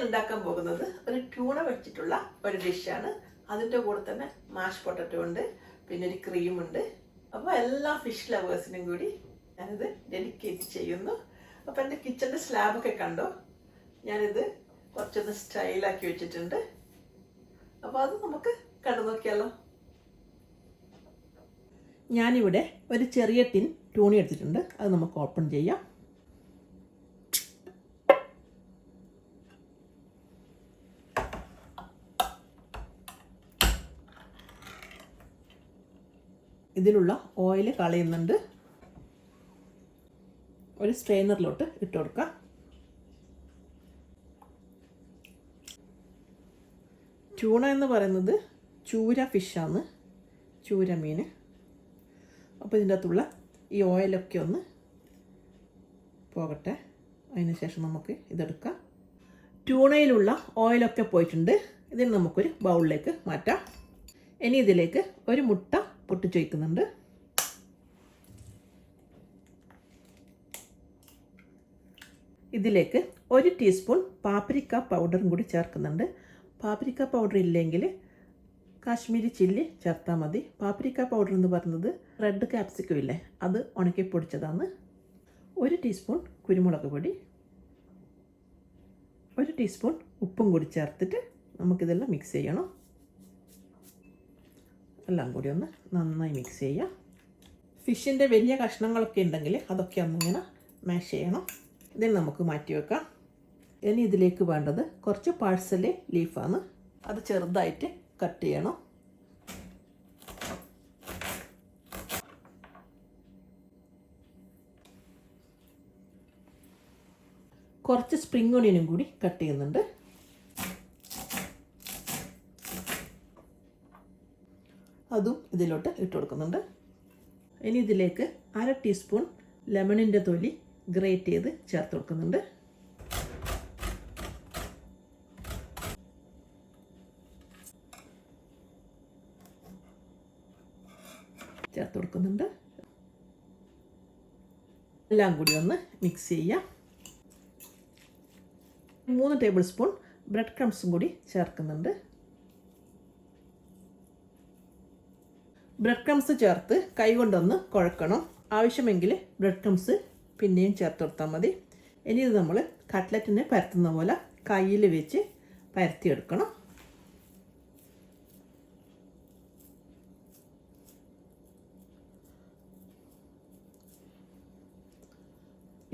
ഞാൻ ഉണ്ടാക്കാൻ പോകുന്നത് ഒരു ട്യൂണ വെച്ചിട്ടുള്ള ഒരു ഡിഷാണ് അതിന്റെ കൂടെ തന്നെ മാഷ് പൊട്ടറ്റോ ഉണ്ട് പിന്നെ ഒരു ക്രീം ഉണ്ട്. അപ്പോൾ എല്ലാ ഫിഷ് ലവേഴ്സിനും കൂടി ഞാനിത് ഡെഡിക്കേറ്റ് ചെയ്യുന്നു. അപ്പോൾ എന്റെ കിച്ചന്റെ സ്ലാബൊക്കെ കണ്ടോ? ഞാനിത് കുറച്ചൊന്ന് സ്റ്റൈലാക്കി വെച്ചിട്ടുണ്ട്. അപ്പോൾ അത് നമുക്ക് കണ്ടു നോക്കിയാലോ. ഞാനിവിടെ ഒരു ചെറിയ ടിൻ ടൂണി എടുത്തിട്ടുണ്ട്. അത് നമുക്ക് ഓപ്പൺ ചെയ്യാം. ഇതിലുള്ള ഓയിൽ കളയുന്നുണ്ട്. ഒരു സ്ട്രെയിനറിലോട്ട് ഇട്ട് കൊടുക്കുക ട്യൂണ എന്ന് പറയുന്നത് ചൂര ഫിഷാണ് ചൂര മീൻ അപ്പോൾ ഇതിന്റെ അകത്തുള്ള ഈ ഓയിലൊക്കെ ഒന്ന് പോകട്ടെ. അതിന് ശേഷം നമുക്ക് ഇതെടുക്കാം. ട്യൂണയിലുള്ള ഓയിലൊക്കെ പോയിട്ടുണ്ട്. ഇതിന് നമുക്കൊരു ബൗളിലേക്ക് മാറ്റാം. ഇനി ഇതിലേക്ക് ഒരു മുട്ട പൊട്ടിച്ച് വയ്ക്കുന്നുണ്ട് ഇതിലേക്ക് ഒരു ടീസ്പൂൺ പാപ്രിക്ക പൗഡറും കൂടി ചേർക്കുന്നുണ്ട്. പാപ്രിക്ക പൗഡർ ഇല്ലെങ്കിൽ കാശ്മീരി ചില്ലി ചേർത്താൽ മതി. പാപ്രിക്ക പൗഡർ എന്ന് പറയുന്നത് റെഡ് ക്യാപ്സിക്കം ഇല്ലേ അത് ഉണക്കി പൊടിച്ചതാണ്. ഒരു ടീസ്പൂൺ കുരുമുളക് പൊടി ഒരു ടീസ്പൂൺ ഉപ്പും കൂടി ചേർത്തിട്ട് നമുക്കിതെല്ലാം മിക്സ് ചെയ്യണം. എല്ലാം കൂടി ഒന്ന് നന്നായി മിക്സ് ചെയ്യുക. ഫിഷിന്റെ വലിയ കഷ്ണങ്ങളൊക്കെ ഉണ്ടെങ്കിൽ അതൊക്കെ ഒന്നിങ്ങനെ മാഷ് ചെയ്യണം. ഇതിന് നമുക്ക് മാറ്റി വെക്കാം. ഇനി ഇതിലേക്ക് വേണ്ടത് കുറച്ച് പാഴ്സൽ ലീഫാണ് അത് ചെറുതായിട്ട് കട്ട് ചെയ്യണം. കുറച്ച് സ്പ്രിംഗ് ഒണിയനും കൂടി കട്ട് ചെയ്യുന്നുണ്ട്. അതും ഇതിലോട്ട് ഇട്ട് കൊടുക്കുന്നുണ്ട്. ഇനി ഇതിലേക്ക് അര ടീസ്പൂൺ ലെമണിന്റെ തൊലി ഗ്രേറ്റ് ചെയ്ത് ചേർത്ത് കൊടുക്കുന്നുണ്ട്. ചേർത്ത് കൊടുക്കുന്നുണ്ട്. എല്ലാം കൂടി ഒന്ന് മിക്സ് ചെയ്യാം. മൂന്ന് ടേബിൾ സ്പൂൺ ബ്രെഡ് ക്രംസും കൂടി ചേർക്കുന്നുണ്ട്. ബ്രെഡ് ക്രംസ് ചേർത്ത് കൈകൊണ്ടൊന്ന് കുഴക്കണം. ആവശ്യമെങ്കിൽ ബ്രെഡ് ക്രംസ് പിന്നെയും ചേർത്ത് കൊടുത്താൽ മതി. ഇനി ഇത് നമ്മൾ കട്ട്ലറ്റിനെ പരത്തുന്ന പോലെ കയ്യിൽ വെച്ച് പരത്തിയെടുക്കണം.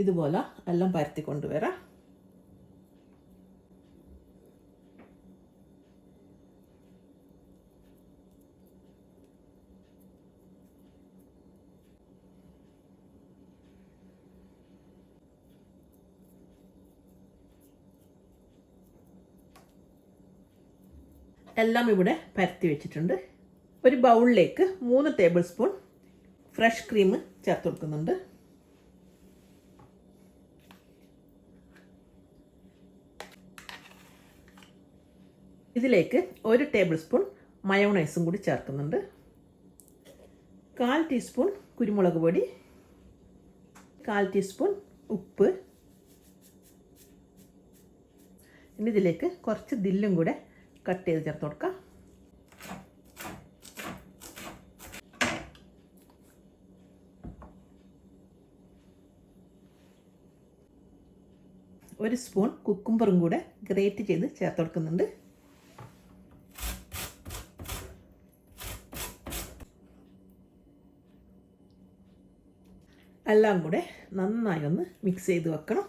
ഇതുപോലെ എല്ലാം പരത്തി കൊണ്ടുവരാം എല്ലാം ഇവിടെ പരത്തി വെച്ചിട്ടുണ്ട്. ഒരു ബൗളിലേക്ക് മൂന്ന് ടേബിൾ സ്പൂൺ ഫ്രഷ് ക്രീം ചേർത്ത് കൊടുക്കുന്നുണ്ട്. ഇതിലേക്ക് ഒരു ടേബിൾ സ്പൂൺ മയോണൈസും കൂടി ചേർക്കുന്നുണ്ട്. കാൽ ടീസ്പൂൺ കുരുമുളക് പൊടി കാൽ ടീസ്പൂൺ ഉപ്പ്. ഇനി ഇതിലേക്ക് കുറച്ച് ദില്ലും കൂടെ കട്ട് ചെയ്ത് ചേർത്ത് കൊടുക്കാം. ഒരു സ്പൂൺ കുക്കുംബറും കൂടെ ഗ്രേറ്റ് ചെയ്ത് ചേർത്ത് കൊടുക്കുന്നുണ്ട്. എല്ലാം കൂടെ നന്നായി ഒന്ന് മിക്സ് ചെയ്ത് വെക്കണം.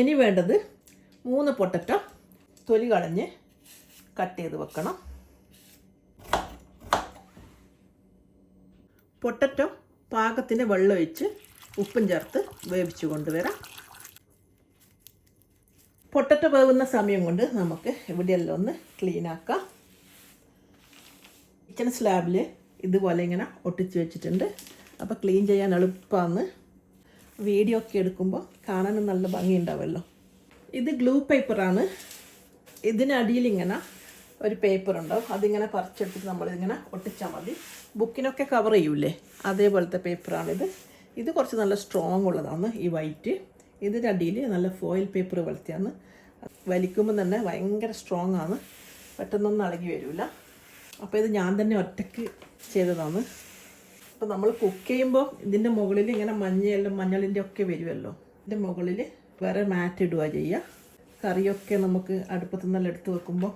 ഇനി വേണ്ടത് മൂന്ന് പൊട്ടറ്റോ തൊലി കളഞ്ഞ് കട്ട് ചെയ്ത് വെക്കണം. പൊട്ടറ്റോ പാകത്തിന് വെള്ളമൊഴിച്ച് ഉപ്പും ചേർത്ത് വേവിച്ച് കൊണ്ടുവരാം. പൊട്ടറ്റോ വേവുന്ന സമയം കൊണ്ട് നമുക്ക് ഇവിടെയെല്ലാം ഒന്ന് ക്ലീനാക്കാം കിച്ചൺ സ്ലാബിൽ ഇതുപോലെ ഇങ്ങനെ ഒട്ടിച്ച് വെച്ചിട്ടുണ്ട്. അപ്പോൾ ക്ലീൻ ചെയ്യാൻ എളുപ്പമാണ് വീഡിയോ ഒക്കെ എടുക്കുമ്പോൾ കാണാനും നല്ല ഭംഗിയുണ്ടാവുമല്ലോ ഇത് ഗ്ലൂ പേപ്പറാണ് ഇതിനടിയിൽ ഇങ്ങനെ ഒരു പേപ്പർ ഉണ്ടാവും. അതിങ്ങനെ പറിച്ചെടുത്തിട്ട് നമ്മളിങ്ങനെ ഒട്ടിച്ചാൽ മതി. ബുക്കിനൊക്കെ കവർ ചെയ്യൂലേ? അതേപോലത്തെ പേപ്പറാണിത് ഇത് കുറച്ച് നല്ല സ്ട്രോങ് ഉള്ളതാണ് ഈ വൈറ്റ് ഇതിന്റെ അടിയിൽ നല്ല ഫോയിൽ പേപ്പർ പോലത്തെയാണ്. വലിക്കുമ്പോൾ തന്നെ ഭയങ്കര സ്ട്രോങ് ആണ്. പെട്ടെന്നൊന്നും അളകി വരില്ല അപ്പോൾ ഇത് ഞാൻ തന്നെ ഒറ്റയ്ക്ക് ചെയ്തതാണ്. അപ്പോൾ നമ്മൾ കുക്ക് ചെയ്യുമ്പോൾ ഇതിന്റെ മുകളിൽ ഇങ്ങനെ മഞ്ഞയെല്ലാം മഞ്ഞളിന്റെ ഒക്കെ വരുമല്ലോ ഇതിന്റെ മുകളിൽ വേറെ മാറ്റ് ഇടുക ചെയ്യുക കറിയൊക്കെ നമുക്ക് അടുപ്പത്തു നിന്നെല്ലാം എടുത്ത് വെക്കുമ്പോൾ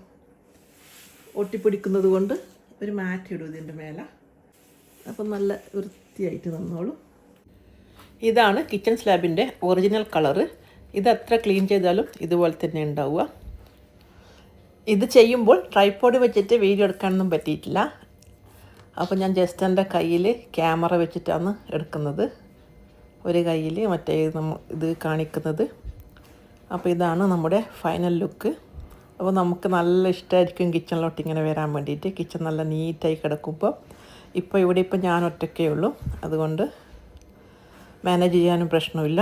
ഒട്ടിപ്പിടിക്കുന്നത് കൊണ്ട് ഒരു മാറ്റ് ഇടും ഇതിന്റെ മേലെ. അപ്പം നല്ല വൃത്തിയായിട്ട് നന്നോളൂ. ഇതാണ് കിച്ചൺ സ്ലാബിന്റെ ഒറിജിനൽ കളറ്. ഇത് എത്ര ക്ലീൻ ചെയ്താലും ഇതുപോലെ തന്നെ ഉണ്ടാവുക. ഇത് ചെയ്യുമ്പോൾ ട്രൈപ്പോഡ് വെച്ചിട്ട് വീഡിയോ എടുക്കാനൊന്നും പറ്റിയിട്ടില്ല. അപ്പോൾ ഞാൻ ജസ്റ്റ് എന്റെ കയ്യിൽ ക്യാമറ വെച്ചിട്ടാണ് എടുക്കുന്നത്. ഒരു കയ്യിൽ മറ്റേ നമ്മ ഇത് കാണിക്കുന്നത്. അപ്പോൾ ഇതാണ് നമ്മുടെ ഫൈനൽ ലുക്ക് അപ്പോൾ നമുക്ക് നല്ല ഇഷ്ടമായിരിക്കും കിച്ചണിലോട്ട് ഇങ്ങനെ വരാൻ വേണ്ടിയിട്ട്. കിച്ചൺ നല്ല നീറ്റായി കിടക്കുമ്പോൾ ഇപ്പോൾ ഇവിടെ ഇപ്പോൾ ഞാൻ ഒറ്റയ്ക്കേ ഉള്ളൂ. അതുകൊണ്ട് മാനേജ് ചെയ്യാനും പ്രശ്നമില്ല.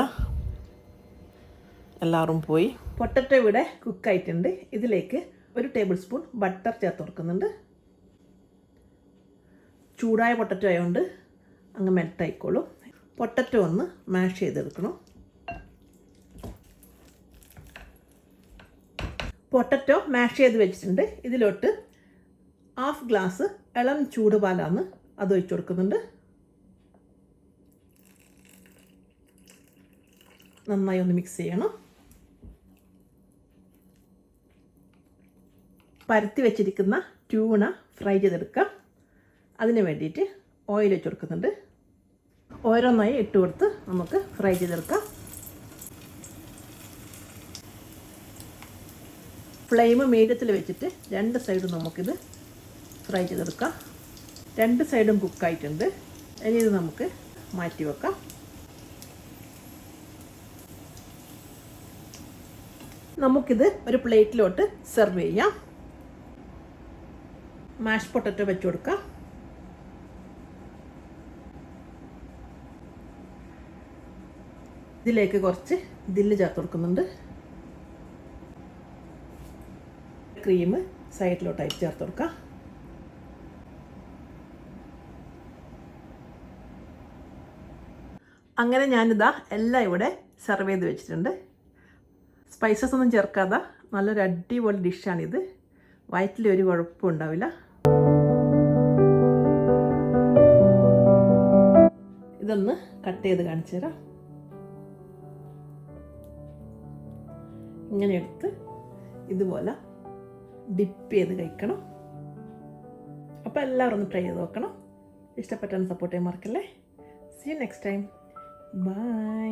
എല്ലാവരും പോയി. പൊട്ടറ്റോ ഇവിടെ കുക്കായിട്ടുണ്ട് ഇതിലേക്ക് ഒരു ടേബിൾ സ്പൂൺ ബട്ടർ ചേർത്ത് കൊടുക്കുന്നുണ്ട്. ചൂടായ പൊട്ടറ്റോ ആയതുകൊണ്ട് അങ്ങ് മെൽട്ടായിക്കോളും പൊട്ടറ്റോ ഒന്ന് മാഷ് ചെയ്തെടുക്കണം. പൊട്ടറ്റോ മാഷ് ചെയ്ത് വെച്ചിട്ടുണ്ട്. ഇതിലോട്ട് ഹാഫ് ഗ്ലാസ് ഇളം ചൂടുപാലാണ് അത് ഒഴിച്ചു കൊടുക്കുന്നുണ്ട്. നന്നായി ഒന്ന് മിക്സ് ചെയ്യണം. പരത്തി വെച്ചിരിക്കുന്ന ട്യൂണ ഫ്രൈ ചെയ്തെടുക്കാം. അതിന് വേണ്ടിയിട്ട് ഓയിൽ വെച്ച് കൊടുക്കുന്നുണ്ട്. ഓരോന്നായി ഇട്ട് കൊടുത്ത് നമുക്ക് ഫ്രൈ ചെയ്തെടുക്കാം. ഫ്ലെയിം മീഡിയത്തിൽ വെച്ചിട്ട് രണ്ട് സൈഡും നമുക്കിത് ഫ്രൈ ചെയ്തെടുക്കാം. രണ്ട് സൈഡും കുക്കായിട്ടുണ്ട്. ഇനി ഇത് നമുക്ക് മാറ്റി വെക്കാം. നമുക്കിത് ഒരു പ്ലേറ്റിലോട്ട് സെർവ് ചെയ്യാം. മാഷ് പൊട്ടറ്റോ വെച്ച് കൊടുക്കാം. ഇതിലേക്ക് കുറച്ച് ദില്ല് ചേർത്ത് കൊടുക്കുന്നുണ്ട്. ക്രീം സൈഡിലോട്ടായിട്ട് ചേർത്ത് കൊടുക്കാം. അങ്ങനെ ഞാനിതാ എല്ലാം ഇവിടെ സെർവ് ചെയ്ത് വെച്ചിട്ടുണ്ട്. സ്പൈസസ് ഒന്നും ചേർക്കാതെ നല്ലൊരു അടിപൊളി ഡിഷാണിത്. വയറ്റിൽ ഒരു കുഴപ്പവും ഉണ്ടാവില്ല. ഇതൊന്ന് കട്ട് ചെയ്ത് കാണിച്ചു തരാം ഇങ്ങനെ എടുത്ത് ഇതുപോലെ ഡിപ്പ് ചെയ്ത് കഴിക്കണം. അപ്പോൾ എല്ലാവരും ഒന്ന് ട്രൈ ചെയ്ത് നോക്കണം. ഇഷ്ടപ്പെട്ടാൽ സപ്പോർട്ട് ചെയ്യാൻ മറക്കല്ലേ? See you next time bye